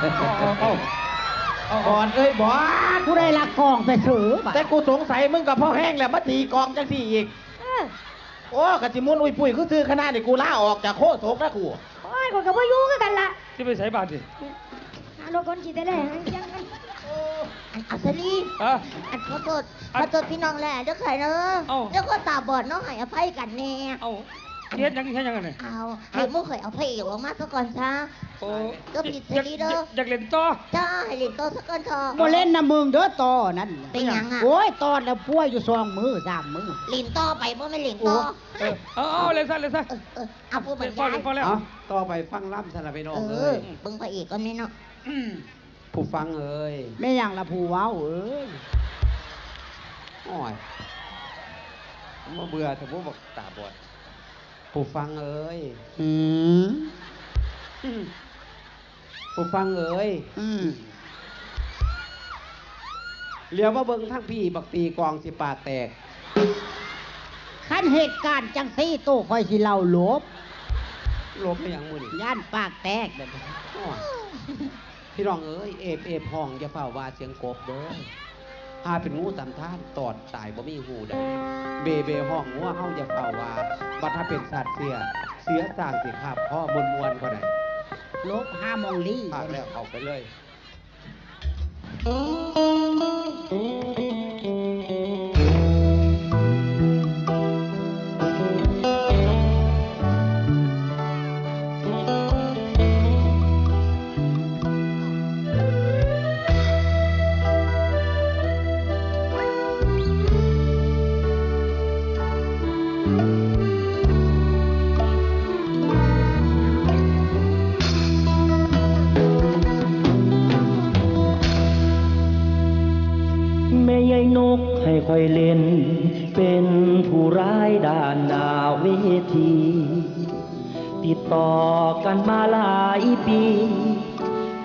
เอาเอาก่อนเอ้ยบอสผู้ใดลักกองไปถือบ่ะแต่กูสงสัยมึงกับพ่อแห้งแหละมาตีกองจังสี่อีก เออโอ้กะจิมุนอุ้ยปุ้ยคือซื้อคณะนี่กูล่าออกจากโคศกนะกูโอ้ยคนกับว่าอยู่คือกันละที่ไปใส่บาตรดิหารถคนขี่ได้เลยยังกันอันอัศรีอะ อันขอโทษขอโทษพี่น้องแหละเด้อใครเนอะเอ้า เดี๋ยวก็ตาบอดเนาะให้อภัยกันแน่เอา เฮ็ดยังเฮ็ดยังไงเนี่ยเอาให้หมู่ข่อยเอาพระเอกออกมาซะก่อนซะ โอ้ก็ผิดอยากสิเด้อ อยากเล่นต่อ จ้าให้เล่นโตซะก่อนเถอะ บ่เล่นนะมึงเด้อต่อนั่นเป็นหยังอะโอ้ยตอนแล้วป่วยอยู่สองมือสามมือ เล่นต่อไปบ่แม่นเล่นต่อเออเอาเอาเล่นซะเล่นซะเออเออเอาผู้บรเล่รนพอยายเล่นพอแล้ว เอาต่อไปฟังล่ำสลับไปน้องเอเอ้อยเบิ่งพระเอกก่อนนี่เนาะผู้ฟังเอ้ยแม่ยังละผู้เว้าเอ้ยโอ้ยมาเบื่อแต่พวกบอกตาบอด ผู้ฟังเอ้ยอืมผู้ฟังเอ้ยอืมเลี้ยวมาเบิ่งทั้งพี่บักตีกองสิปากแตกคันเหตุการณ์จังซี่โตคอยสิเล่าหลบลบไม่ยังมือนี่ย่านปากแตกเด้อโอ้ยพี่น้องเอ้ยเอฟเอฟห้องอย่าเฝ้าว่าเสียงกบเด้อ หาเป็นงูตำท่านตอดตายบ่มีหูได้เบเบห้องงัวเฮาอย่าเฝ้าว่าบัดถ้าเป็นสัตว์เสีย เสียสร้างสิครับพ่อมวนมวนๆก็ได้ลบห้ามองลี่พากแล้วเอาไปเลย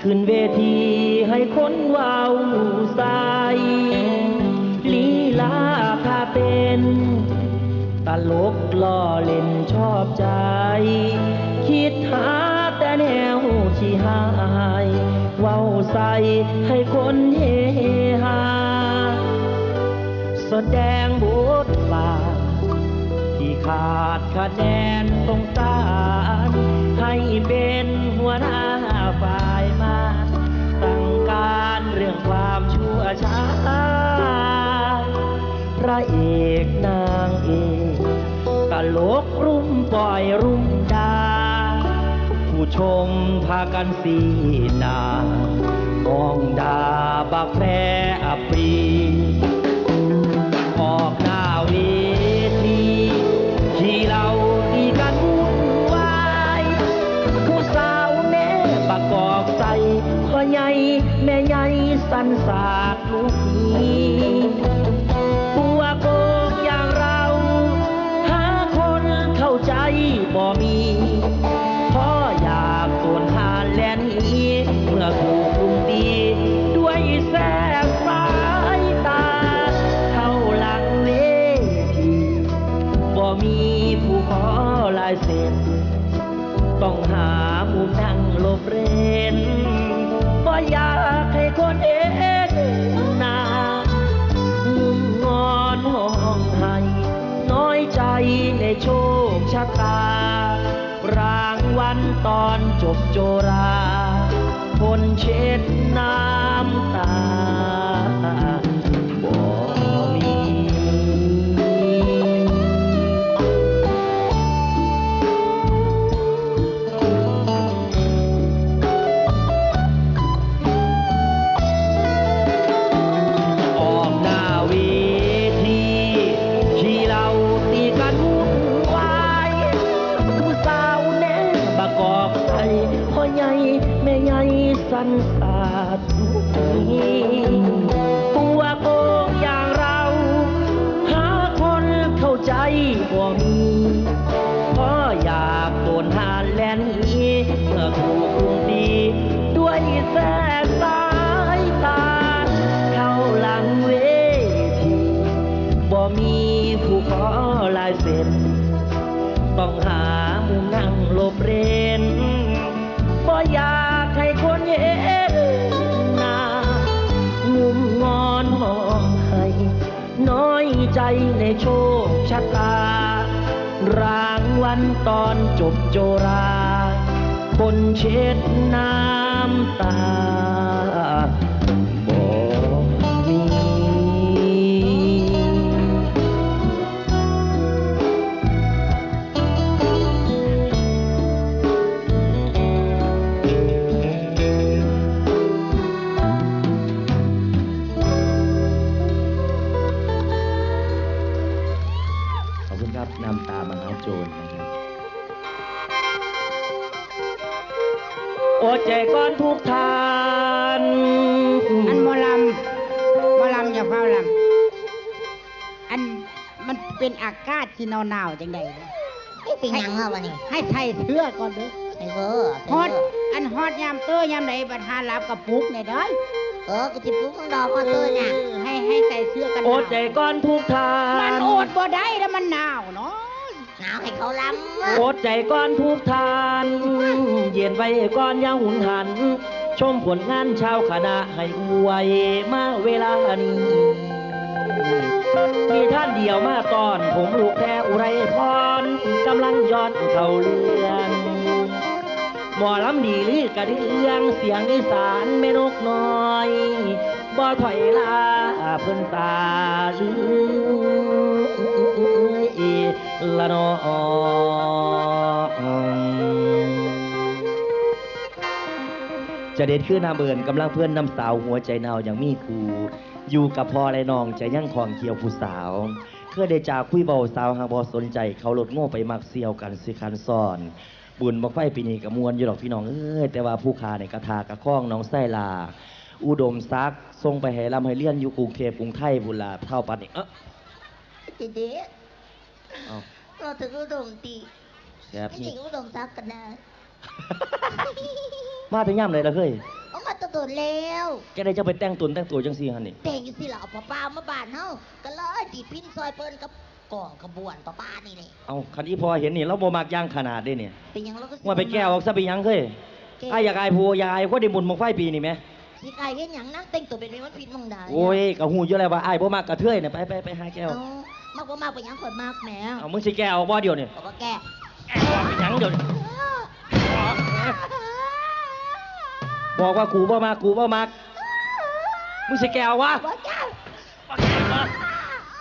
ขึ้นเวทีให้คนว้าวใสลีลาพาเป็น ตลกล่อเล่นชอบใจ คิดหาแต่แนวที่หายเว้าใสให้คนเฮฮาแสดงบทบาทที่ขาดคะแนน ความชั่วช้าพระเอกนางเอกตลกรุ่มปล่อยรุ่มดา ผู้ชมพากันสีหนามองดาบักแพรอปรี หญ่สันสา จบโจรา คนเช็ด โจราคนเช็ดน้ำตาากาศที่หนาวๆจังใดเด้อนี่เป็นหยังอะวะนี่ให้ใส่เสื้อก่อนเด้อไอ้เวอร์ฮอดอันฮอดยามเตอยามใดบัดหารับกับปุกเนี่ยเด้อเออกูจะปลุ๊กมึงดอกมาเตอร์เนี่ยออให้ให้ใส่เสื้อกันหโอนาดใจก่อนทุกทานมันอดบ่ได้แล้วมันหนาวเนาะหนาวให้เขาล้ำอะโอดใจก่อนทุกทาน เย็นไว้ก่อนอย่าหุนหัน ชมผลงานชาวคณะให้อวยมาเวลานี้ มีท่านเดียวมาตอน ผมลูกแพรอุไรพรกำลังย้อนเข้าเรื่องหมอลำดีลือกระเดืองเสียงอีสานแม่นกน้อยบ่ถอยลาเพิ่นตาลือละนอจะเด็ดขึ้นนาเบินกำลังเพื่อนนำสาวหัวใจนาวอย่างมีครู อยู่กับพ่อและน้องใจยั่งของเคียวผู้สาว เคยได้จากคุยเบาสาวหาบอสนใจ เขาหลดโง่ไปมักเซียวกันสิคันซ่อน บุญบักไฟปีนี้กับมวลอยู่หรอกพี่น้องเอ้ยแต่ว่าผู้ขาในกระทากระข้องน้องไส้ลา อุดมซักดิ์ทรงไปให้ลำให้เลี้ยนอยู่กรุงเทพกรุงไทยบุญลาเท่าปันนี่เอ้อจีเด็เอาเราถึงอุดมตีแซ่บจนี่ริงอุดมซักกันนะมาถึงย่ำเลยละเฮ้ยเอามา ตัวตัวแล้วแกได้จะไปแต่งตุนแต่งตัวจังซี่ฮันนี่แต่งอยู่สิล่ะเอาป้าป้ามาบ้านเฮาก็เลยดีดพินซอยเปิ้นกับกองขบวนป้าป้านี่แหละเอาคันที่พอเห็นนี่เราบ่มักย่างขนาดเด้เนี่ยเป็นหยังเราก็สิว่าไปแก้วออกซะไปหยังเคยไอ้ายอยากอายผัวอยากอายคนได้บุญบังไฟปีนี่ไหมสิกายเห็นหยังนั่งแต่งตัวเป็นเป็นวันผิดมองได้โอ้ยกะหูอยู่แล้วว่าไอ้ายบ่มักกระเทยเนี่ยไปไปไปหาแก้วเอามากกว่ามากไปหยังคนมากแหมเอามึงสิแก้วออกบ่เดียวนี่บอกว่าแกแก้วออกไปหยังเดี๋ยวนี้ บอกว่ากูบ่มักกูบ่มักมึงสิแก้ววะว่าแกบ่แก้ววะ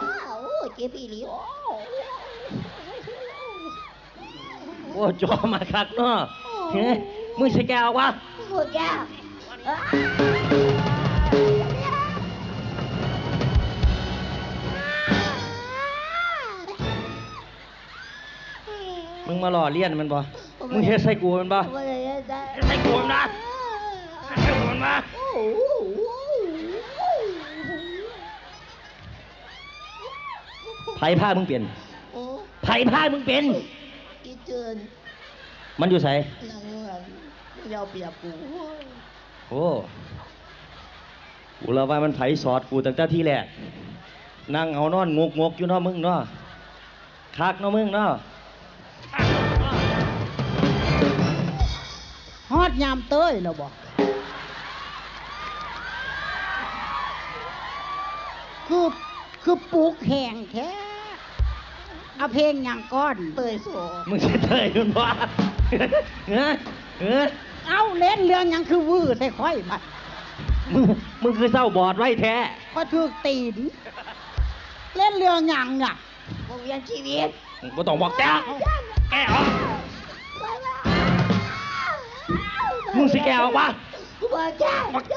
อ้าวโอ้ยเจ็บอีหลีโอ้โอ้จอมาคักเนาะเฮ้ยมึงสิแก้ววะว่าแกอ้าวมึงมาหล่อเลี้ยนมันบ่ มึงเฮ็ดใส่กูมันบ่ว่าอะไรได้เฮ็ดใส่กูมันนะ ไผพามึงเปลี่ยนโอ้ไผพามึงเป็นอีเจินมันอยู่ไสนางหลังยาวเปียกกูโอ้กูละว่ามันไผสอดกูตั้งแต่ที่แรกนั่งเอานอนงกงกๆอยู่เนาะมึงเนาะคักเนาะมึงเนาะฮอดยามเต้ยแล้วบ่ คือคือปลูกแห้งแท้เอาเพลงอย่างก้อนเตยโสมึงจะเตยมันว่าเฮ้ยเฮ้ยเอาเล่นเรื่องหยังคือวื้อใส่ค่อยมามึงมึงคือเศร้าบอดไว้แท้ก็ถูกตีน เล่นเรื่องหยังอะวงเวียนชีวิตมึงบ่ต้องบอกแกแกออกมึงสิแกออกวะกูบอกแกบอกแก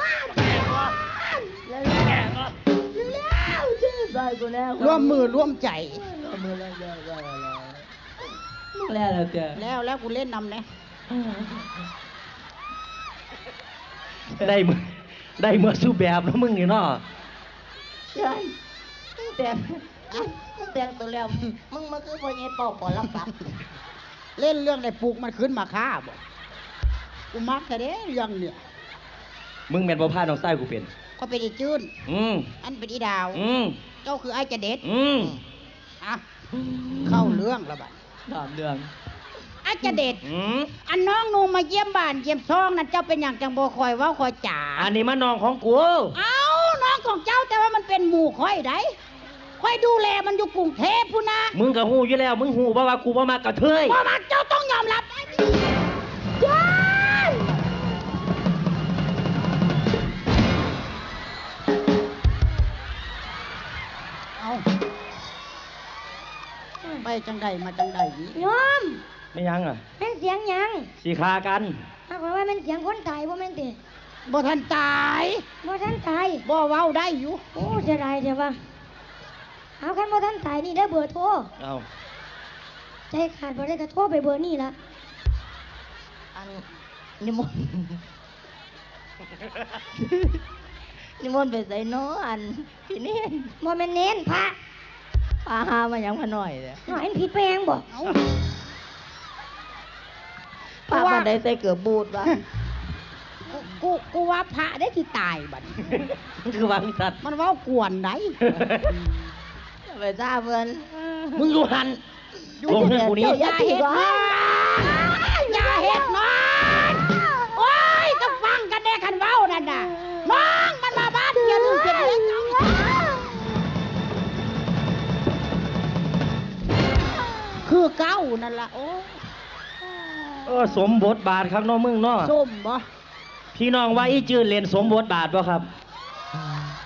ชื่อซอยกูแล้วร่วมมือร่วมใจมือแล้วแล้วแล้วแล้วแล้วแล้วแกแล้วแล้วกูเล่นนำเนี่ยได้มือได้เมื่อสู้แบบแล้วมึงนี่เนาะใช่แต่งแต่งตัวแล้วมึงมาคือพ่อใหญ่ปอกปอรับปักเล่นเรื่องได้ปลูกมันขึ้นมาฆ่าบ่กูมักแต่เด้เรื่องเนี่ยมึงแม่นบ่พาน้องไส้กูเป็น ก็เป็นอีจื้นอืมอันเป็นอีดาว อืมเจ้าคือไอ้จะเด็ดอืมอะเข้าเรื่องแล้วบัดถามเรื่อง ไอ้จะเด็ด อืมอันน้องหนูมาเยี่ยมบ้านเยี่ยมซองนั่นเจ้าเป็นอย่างจังบ่คอยเว่าคอยจ๋า อันนี้มันน้องของกู เอาน้องของเจ้าแต่ว่ามันเป็นหมู่คอยได้ค่อยดูแลมันอยู่กรุงเทพพูนนะมึงก็หูอยู่แล้ว มึงหูบ่ว่ากูบ่มากระเทยพ่อมาเจ้าต้องยอมรับ จังใดมาจังใดนี่โยมไม่ยังอะเป็นเสียงหยังสีคากันถ้าบอกว่าเป็นเสียงคนตายบ่แม่นติบ่ทันตายบ่ทันตายบ่เว้าได้อยู่โอ้เสียดายเดี๋ยวว่าเอาคันบ่ทันตายนี่ได้เบอร์โทรเอาใจขาดบ่ได้ก็โทรไปเบอร์นี่ละอันนิมนต์นิมนต์ไปใส่เนาะอันพี่เน่นบ่แม่นเน้นพระ ปลาหามาหยังมาหน่อยเลยหน่อยผิดแปลงบ่เอาปลาบันไดใส่เกือบบูดวะกูกูกูว่าพระได้ที่ตายบัดนี้คือวางสัตว์มันเว้ากวนได้ไปจ้าเพื่อนมึงอยู่หันลงเพื่อนกูนี้อย่าเห็ดนอนอย่าเห็ดนอน เก้านั่นล่ะโอ้เออสมบทบาทครับเน้องมึงเนาะส้มบ่พี่น้องว่าอีจืนเรียนสมบทบาทบ่ครับ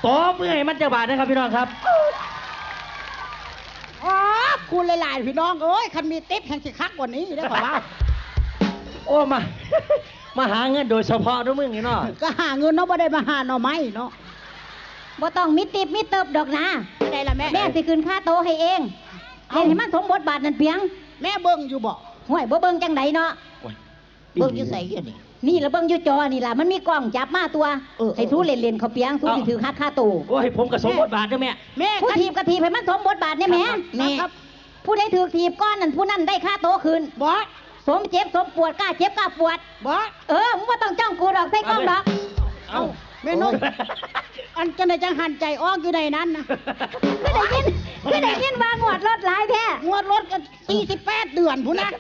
ตบมือให้มันจะบาทนะครับพี่น้องครับอ๋อคุณหลายๆพี่น้องเอ้ยคันมีติ๊บแห่งสิคักกว่านี้ได้ป่าวะโอ้มา มาหาเงินโดยเฉพาะด้วยมึงนี่เนาะก็หาเงินเนาะบ่ได้มาหาหน่อไม้เนาะบ่ต้องมีติบมีเติบดอกนะได้ละแม่แม่สิคืนค่าโตะให้เอง เล่นให้มันสมบทบาทนั่นเพียง แม่เบิ่งอยู่บ่ห่วยบ่เบิ่งจังไดเนาะ เบิ่งอยู่ใส่อยู่นี่ นี่ละเบิ่งอยู่จอนี่ล่ะมันมีกล้องจับมาตัวเออ ให้ทูเล่นๆเขาเปียงทูสิถือค่าค่าโตะโอ้ยผมกับสมบทบาทด้วยแม่ แม่ผู้กัน ทีบกะทีบให้มันสมบทบาทเนี่ยแหม่แม่ผู้ใดถือทีบก้อนนั่นผู้นั้นได้ค่าโตะคืนบ่สมเจ็บสมปวดกล้าเจ็บกล้าปวด บ่เออมึงบ่ต้องจ้องกูดอกใส่กล้องดอก เอ้า แม่นกอันจะไหนจังหันใจออกอยู่ในนั้นนะก็ได้ยินก็ได้ยินว่างวดรถหลายแท้งวดรถกัน48เดือนพุ่นนะ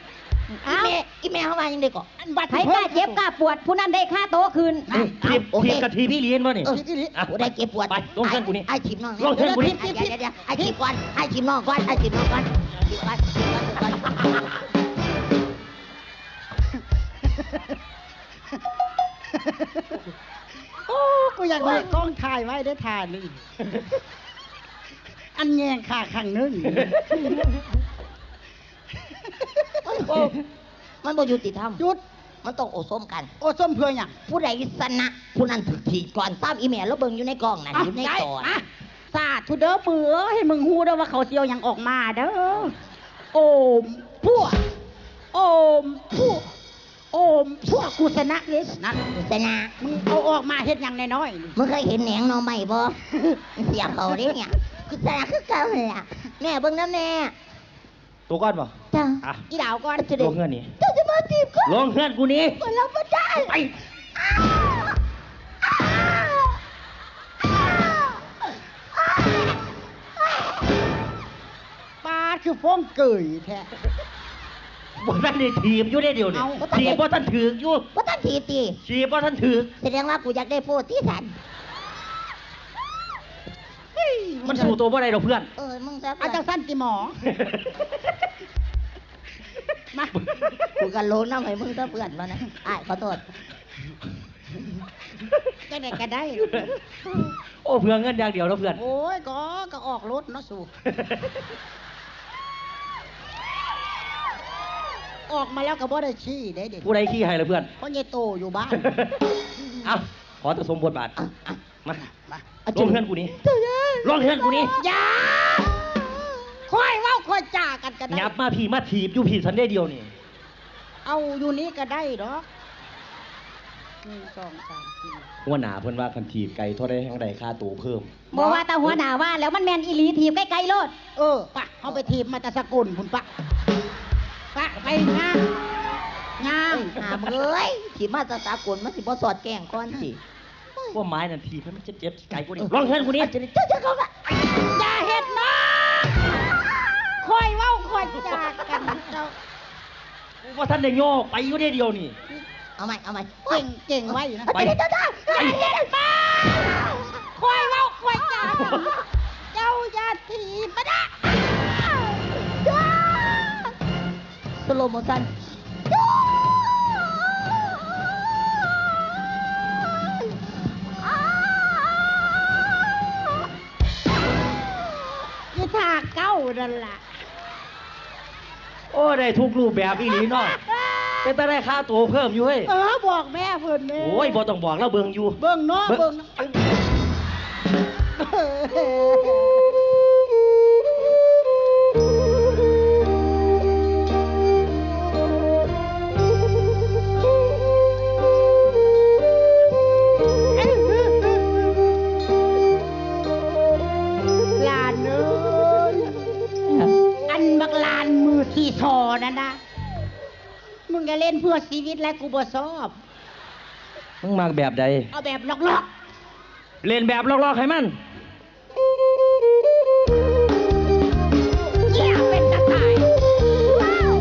เอ้าแม่อีแม่เข้ามายังได้ก่อนอันบัตรไผกล้าเจ็บกล้าปวดผู้นั้นได้ค่าโตะคืนนี่ทีบโอเคทีบกับทีพี่เลี้ยนวะนี่เอออะกูได้เก็บปวดไปลงเพื่อนกูนี่ไอ้ชิมน้องลงเพื่อนกูนี่เดี๋ยวเดี๋ยวเดี๋ยวไอ้ชิมก่อนไอ้ชิมน้องก่อนไอ้ชิมน้องก่อนชิมก่อนชิมก่อนชิมก่อน โอ้กูอยากได้กล้องถ่ายไว้ได้ถ่ายนี่อันแยงขาข้างหนึงโอ้มันบ่ยุติธรรมจุด มันต้องโอส้มกัน โอ้ส้มเพื่อหยังผู้ใดชนะผู้นั้นถูกถีบก่อนตามอีแม่แล้วเบิ่งอยู่ในกล่องนั่นอะอยู่ในได้ตอนอะ สาธุเด้อมือให้มึงฮู้เด้อว่าเขาเสียวหยังออกมาเด้อ โอมพวกโอมพวก โอมพวกกูชนะเลยนะชนะมึงเอาออกมาเฮ็ดหยังน้อยๆนี่มึงเคยเห็นแหนงหนอไหมบ่ เสียเขาเด้เนี่ยคือชนะคือเก่าเลยอะแม่เบิ่งนะแม่ตัวก้อนป่ะจ้าอะอีดาวก่อนจะลได้งเพื่อนนี่เจ้าจะมาจีบก็ลงเพื่อนกูนี่มันรับไม่ได้ไปปลาคือฟองเกยแท้ บ่ท่านได้ทีบอยู่ได้เดียวนี่เอาทีบบ่ท่านถือกอยู่ว่าท่านถีบตีทีบบ่ท่านถือกแสดงว่ากูอยากได้โพดที่สันมันสู่ตัวบ่ได้ดอกเพื่อน เออมึงจะอาจารย์สั้นติหมอ มา กูกันโลน้ำให้มึงซะเพื่อนมานะอ้ายขอโทษ ก็ได้ก็ได้ โอ้เพื่อนเงินอย่างเดียวแล้วเพื่อน โอ้ยก็ก็ออกรถเนาะสู่ ออกมาแล้วก็บ่ได้ชี้ได้เด็กผู้ใดขี้ให้ละเพื่อน เพราะยายโตอยู่บ้านเอาขอตัวสมบทบาทอะอะมามาลงเพื่อนกูนี่ลงเพื่อนกูนี่อย่าค่อยเว้าค่อยจ่ากันก็ได้ยับมาพี่มาถีบอยู่พี่สันได้เดียวนี่ เอาอยู่นี้ก็ได้ดอกหนึ่งสองสามสี่หัวหน้าเพิ่นว่าคันถีบไก่เท่าได้แห่งใดค่าตัวเพิ่มบอกว่าตาหัวหน้าว่าแล้วมันแมนอีหลีทีบใกล้ๆโลด เออปะเขาไปทีมมาแตะสกุลพุ่นปะ ปะไปงามงามหามเอ้ยถีบมาตาตากลมันสิบ่สอดแกล้งก่อนสิว่าไม้นั่นถีบให้มันเจ็บๆไกลกูนี่ลงเพื่อนกูนี่จะได้เจ้าจะเขาละอย่าเห็ดนะค่อยเว้าค่อยจ่ากันเจ้าว่าท่านได้โยกไปอยู่ได้เดียวนี่ เอาใหม่เอาใหม่เก่งเก่งไว้นะไปไปเจ้าเจ้าอย่าเห็ดมาค่อยเว้าค่อยจ่ากันเจ้าอย่าทีบ โลโมชันยี่ท่าเก้านั่นล่ะโอ้ได้ทุกรูปแบบอีหลีเนาะเป็นไปได้ค่าตัวเพิ่มอยู่เฮ้ยเออบอกแม่เพิ่นแม่โอ้ยบ่ต้องบอกแล้วเบิ่งอยู่ เบิ่งเนาะเบิ่งงเนาะ นั่นนะมึงจะเล่นเพื่อชีวิตแล้วกูบ่ชอบ มึงมากแบบใด เอาแบบล็อกเล่นแบบลอกๆให้มัน ๆเยี่ยเป็นตะข่ายว้าว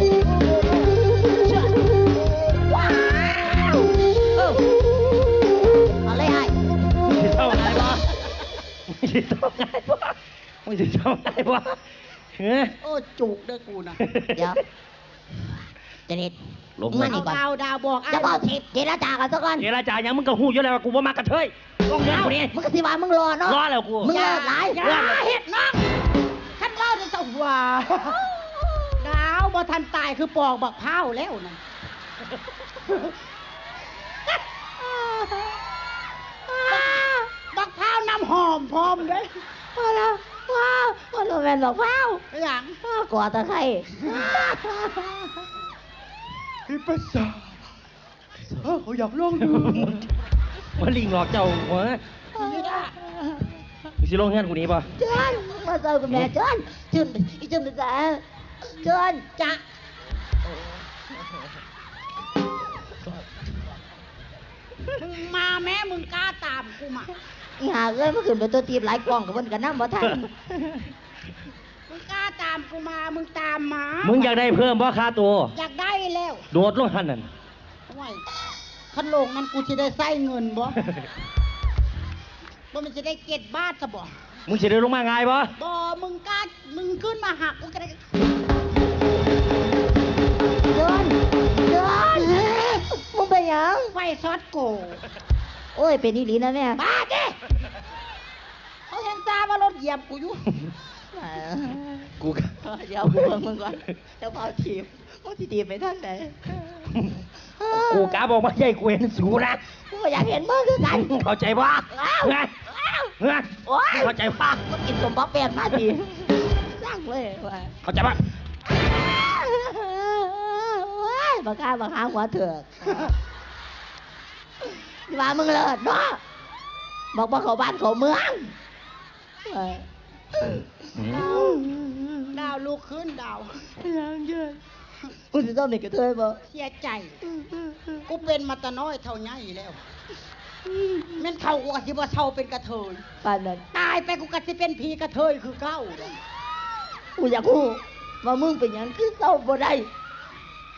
เชิญว้าวเออเอาเลยไอ้มึงสิเท่าไงบ่มึงสิเท่าไงบ่มึงสิเท่าไงบ่ เฮ้ยโอ้จุกเด้อกูนะเดี๋ยวเจนิดลงมามานี่ก่อนดาวดาวบอกจะบอกทิพเจรจากันซะก่อนเจรจาหยังมึงก็ฮู้อยู่แล้วว่ากูบ่มากระเทยลงเงินกูนี่มึงก็สิว่ามึงรอเนาะรอแล้วกูมึงเลิกหลายอย่าเฮ็ดน้องท่านเล่าจะสว่าดาวบ่ทันตายคือปอกบักเผาแล้วนะบักเผาน้ำหอมพร้อมเด้อว้าวแล้ว ว้าวว้าวโรแมนบอกว้าวหยังกอดตะไคร้เขาอยากลองดูมันลิงหลอกเจ้าหัวนี่ล่ะมึงสิลงเงินกูนี่ป่ะเจินมาเจอกับแม่เจินเจินอีเจินเป็นจ้าเจินจะมึงมาแม่มึงกล้าตามกูมา อีหาเอ้ยเมื่อคืนเป็นตัวตีบหลายกล่องกับมันกันน้ำบ่ทันมึงกล้าตามกูมา มึงตามมามึมึงอยากได้เพิ่มบ่ค่าตัว อยากได้แล้วโดดลงหันนั่น ห่วยขันลงนั้นกูจะได้ใส่เงินบ่ บ่มันจะได้เก็ดบาทซะบ่มึงสิได้ลงมาง่ายบ่บ่มึงกล้ามึงขึ้นมาหักกูก็ได้เจินเจินมึงเป็นหยังไฟซอดโกโอ้ยเป็นอีหลีนะแม่บ้าเด้ เหยียบกูอยู่ กูก็ เดี๋ยวกูเบิ่งมึงก่อนเดี๋ยวเผาทีบมึงสิทีบไปทางไหนกูกะบอกว่าใหญ่กูเห็นสูนะกูก็อยากเห็นมึงคือกัน เข้าใจบ่อ้าวเฮ้ยเฮ้ยโอ้ยเข้าใจป่ะมึงกินสมบัติแปดมาทีสร้างเลยว่าเข้าใจป่ะว้ายบักข้าบักหาหัวเถือกนี่ว่ามึงเลิศเนาะบอกว่าเขาบ้านเขาเมืองเอ้ย ดาวลูกขึ้นดาวมึงจะต้องเป็นกระเทยบ่เสียใจ กูเป็นมาแตะน้อยเท่าไงแล้วแม่นเท่ากูก็สิบ่เท่าเป็นกระเทยปานนั้นตายไปกูก็สิเป็นผีกระเทยคือเก้าเด้อกูอยากรู้ว่ามึงเป็นหยังคือเศร้าบ่ได้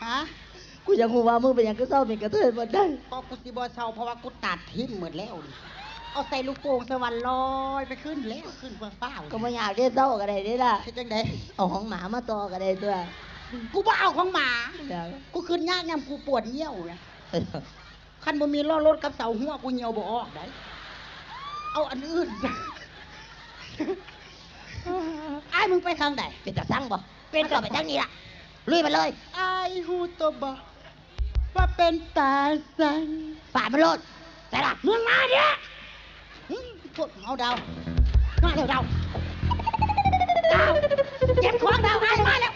ฮะกูอยากรู้ว่ามึงเป็นหยังคือเศร้าเป็นกระเทยบ่ได้ก็กูสิบ่เท่าเพราะว่ากูตัดทิ้งหมดแล้วนี่ เอาใส่ลูกโป่งสวรรค์ลอยไปขึ้นแล้วขึ้นเฟื่องฟ้าก็ไม่อยากได้เศร้าก็ได้นี่ล่ะเฮ็ดจังไดเอาของหมามาต่อก็ได้ตัวกูบ่เอาของหมาเดี๋ยวกูขึ้นยากยามกูปวดเยี่ยวนะคันบ่มีล้อรถกับเสาหัวกูเหี่ยวบ่ออกได้เอาอันอื่นไอ้ายมึงไปทางไหนเป็นตาสั่งบ่เป็นก็ไปทางนี้ล่ะลุยมาเลยไอ้ายฮูตัวบ่ว่าเป็นตาสังฝ่ามันโลดแต่ล่ะมึงมาเด้หึ พวกเอาดาวมาเร็วดาวดาวเก็บของดาวไอ้มาแล้ว